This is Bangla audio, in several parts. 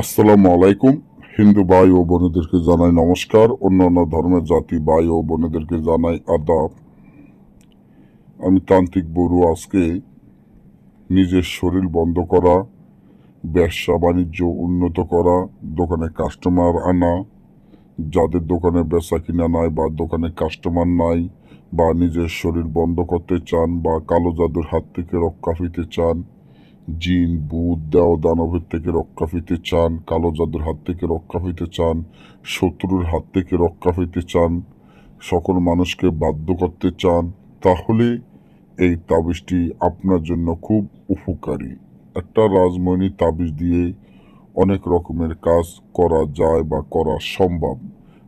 আসসালামু আলাইকুম। হিন্দু ভাই ও বোনেদেরকে জানাই নমস্কার। অন্যান্য ধর্মের জাতি ভাই ও বোনেদেরকে জানাই আদাব। আমি তান্ত্রিক বড়ু আজকে নিজের শরীর বন্ধ করা, ব্যবসা বাণিজ্য উন্নত করা, দোকানে কাস্টমার আনা, যাদের দোকানে বেচা কিনা নাই বা দোকানে কাস্টমার নাই বা নিজের শরীর বন্ধ করতে চান বা কালো জাদুর হাত থেকে রক্ষা পেতে চান জিন, বুধ, দেও, দানবের থেকে রক্ষা পেতে চান, কালো জাদুর হাত থেকে রক্ষা পেতে চান, শত্রুর হাত থেকে রক্ষা পেতে চান, সকল মানুষকে বাধ্য করতে চান, তাহলে এই তাবিজটি আপনার জন্য খুব উপকারী। একটা রাজমণি তাবিজ দিয়ে অনেক রকমের কাজ করা যায় বা করা সম্ভব।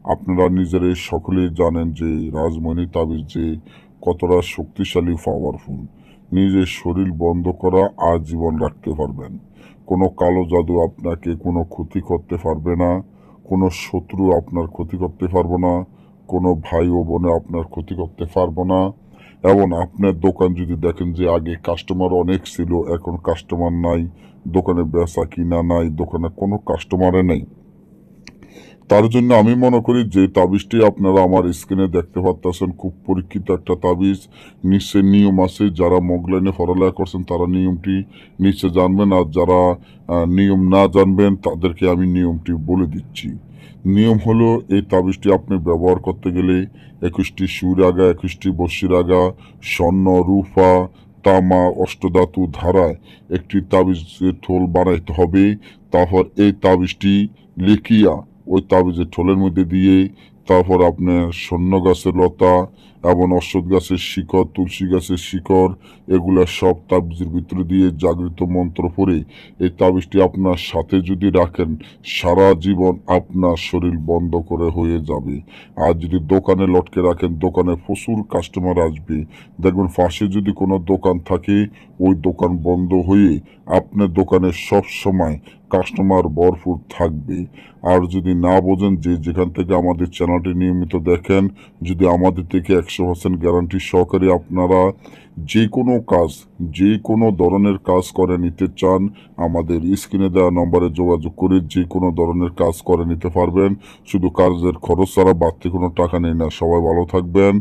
আপনারা নিজেরাই সকলেই জানেন যে রাজমণি তাবিজ যে কতটা শক্তিশালী পাওয়ারফুল নিজের শরীর বন্ধ করা আজীবন রাখতে পারবেন। কোনো কালো জাদু আপনাকে কোনো ক্ষতি করতে পারবে না, কোনো শত্রু আপনার ক্ষতি করতে পারব না, কোনো ভাই ও বোনে আপনার ক্ষতি করতে পারব না। এবং আপনার দোকান যদি দেখেন যে আগে কাস্টমার অনেক ছিল, এখন কাস্টমার নাই, দোকানে বেচা কিনা নাই, দোকানে কোনো কাস্টমারে নেই। তার জন্য আমি মনে করি যে তাবিজটি আপনারা আমার স্ক্রিনে দেখতে পাচ্ছেন খুব পরীক্ষিত একটা তাবিজ। নিশ্চয় নিয়ম আছে, যারা মগলাইনে পড়ালেখা করছেন তারা নিয়মটি নিচে জানবেন, আর যারা নিয়ম না জানবেন তাদেরকে আমি নিয়মটি বলে দিচ্ছি। নিয়ম হলো এই তাবিজটি আপনি ব্যবহার করতে গেলে একুশটি সুর আগা একুশটি বসির আগা স্বর্ণ, রূপা, তামা, অষ্টধাতু ধারায় একটি তাবিজের থোল বানাইতে হবে। তারপর এই তাবিজটি লিখিয়া ওই তাবিজের ঠোলের মধ্যে দিয়ে তারপর আপনার স্বর্ণ গাছের লতা এবং অশ্বত্থ গাছের শিকড় তুলসী গাছের শিকড় এগুলা সব তাবিজের ভিতরে দিয়ে জাগৃত মন্ত্র পড়ে। এই তাবিজটি আপনার সাথে যদি রাখেন, সারা জীবন আপনার শরীর বন্ধ করে হয়ে যাবে। আর যদি দোকানে লটকে রাখেন, দোকানে প্রচুর কাস্টমার আসবে। দেখবেন পাশে যদি কোনো দোকান থাকে, ওই দোকান বন্ধ হয়ে আপনার দোকানে সব সময় কাস্টমার ভরপুর থাকবে। আর যদি না বোঝেন, যে যেখান থেকে আমাদের চ্যানেলটি নিয়মিত দেখেন, যদি আমাদের থেকে একশো পার্সেন্ট গ্যারান্টি সহকারে আপনারা যে কোনো কাজ, যে কোনো ধরনের কাজ করে নিতে চান, আমাদের স্ক্রিনে দেওয়া নম্বরে যোগাযোগ করে যে কোনো ধরনের কাজ করে নিতে পারবেন। শুধু কাজের খরচ ছাড়া বাড়তি কোনো টাকা নেই না। সবাই ভালো থাকবেন।